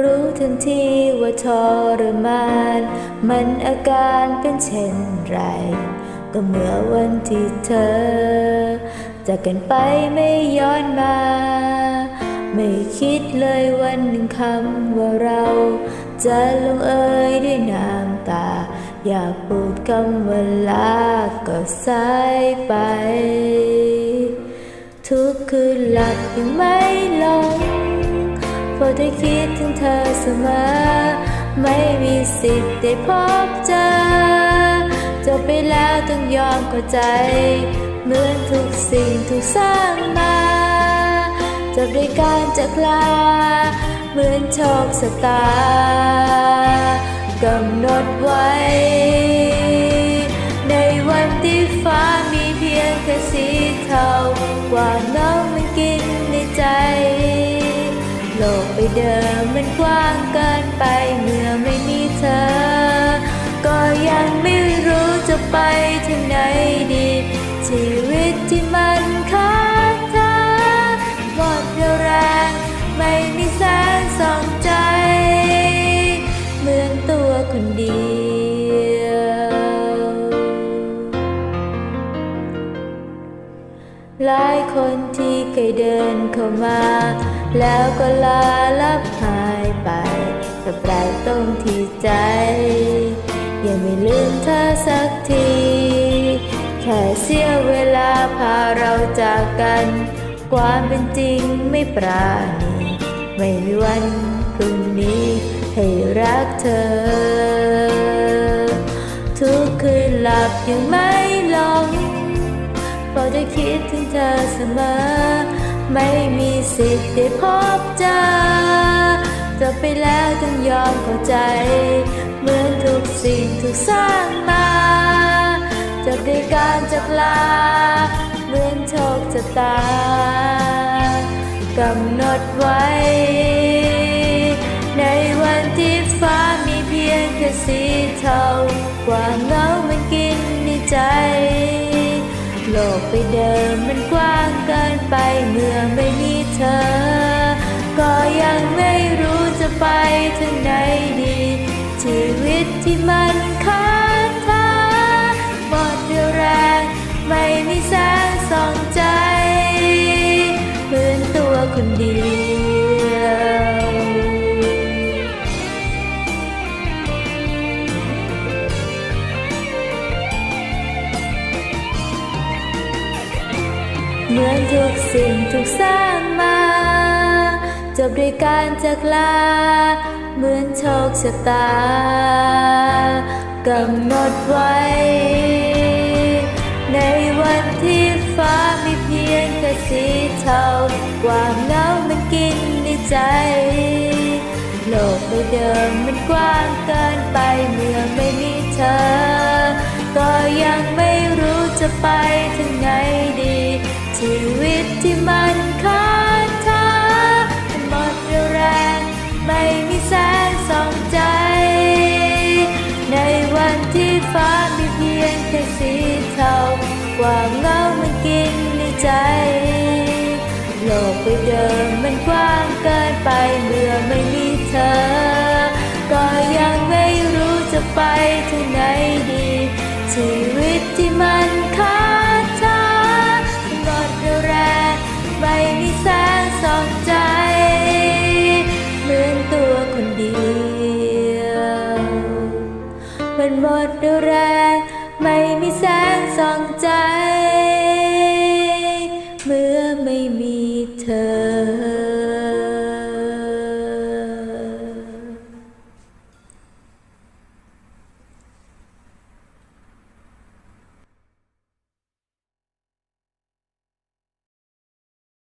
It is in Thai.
รู้ทันทีว่าทรมาน มันอาการเป็นเช่นไร ก็เมื่อวันที่เธอ จากกันไปไม่ย้อนมา ไม่คิดเลยวันหนึ่งคำว่าเรา จะลงเอยด้วยน้ำตา อยากพูดคำว่าลาก็สายไป ทุกคืนหลับยังไม่ลง ราะได้คิดถึงเธอเสมอ ไม่มีสิทธิ์ได้พบเจอจบไปแล้วต้องยอมเข้าใจ เหมือนทุกสิ่งถูกสร้างมาจบด้วยการจากลา เหมือนโชคชะตากำหนดไว้ ในวันที่ฟ้ามีเพียงแค่สีเทากว่าเงา เดิมมันกว้างเกินไปเมื่อไม่มีเธอ ก็ยังไม่รู้จะไปทางไหนดี ชีวิตที่มันขาดเธอหมดเรี่ยวแรงไม่มีแสงส่องใจ เหมือนตัวคนเดียว หลายคนที่เคยเดินเข้ามา แล้วก็ลาลับหายไปแต่แปลกตรงที่ใจยังไม่ลืมเธอสักที แค่เสียเวลาพาเราจากกัน ความเป็นจริงไม่ปราณีไม่มีวันพรุ่งนี้ให้รักเธอ ทุกคืนหลับยังไม่ลงเพราะได้คิดถึงเธอเสมอ ไม่มีสิทธิ์ได้พบเจอจะไปแล้วต้องยอมเข้าใจ เหมือนทุกสิ่งถูกสร้างมาจบด้วยการจากลา เหมือนโชคชะตากำหนดไว้ ในวันที่ฟ้ามีเพียงแค่สีเทากว่าเงามันกิน ไปเดิมมันกว้างเกินไปเมื่อไม่มีเธอ ก็ยังไม่รู้จะไปทางไหนดี ชีวิตที่มันขาดเธอหมดเรี่ยวแรง ไม่มีแสงส่องใจเหมือนตัวคนเดียว เหมือนทุกสิ่งถูกสร้างมา จบด้วยการจากลา เหมือนโชคชะตากำหนดไว้ ในวันที่ฟ้ามีเพียงแค่สีเทากว่าเงามันกินในใจ โลกใบเดิมมันกว้างเกินไปเมื่อไม่มีเธอ ก็ยังไม่รู้จะไปากว่าเงามันกินในใจ โลกใบเดิมมันกว้างเกินไปเมื่อไม่มีเธอ ก็ยังไม่รู้จะไปทางไหนดี ชีวิตที่มันขาดเธอมันหมดเรี่ยวแรงไม่มีแสงสองใจเหมือนตัวคนเดียว มันหมดเรี่ยวแรงไม่มีแสงสอง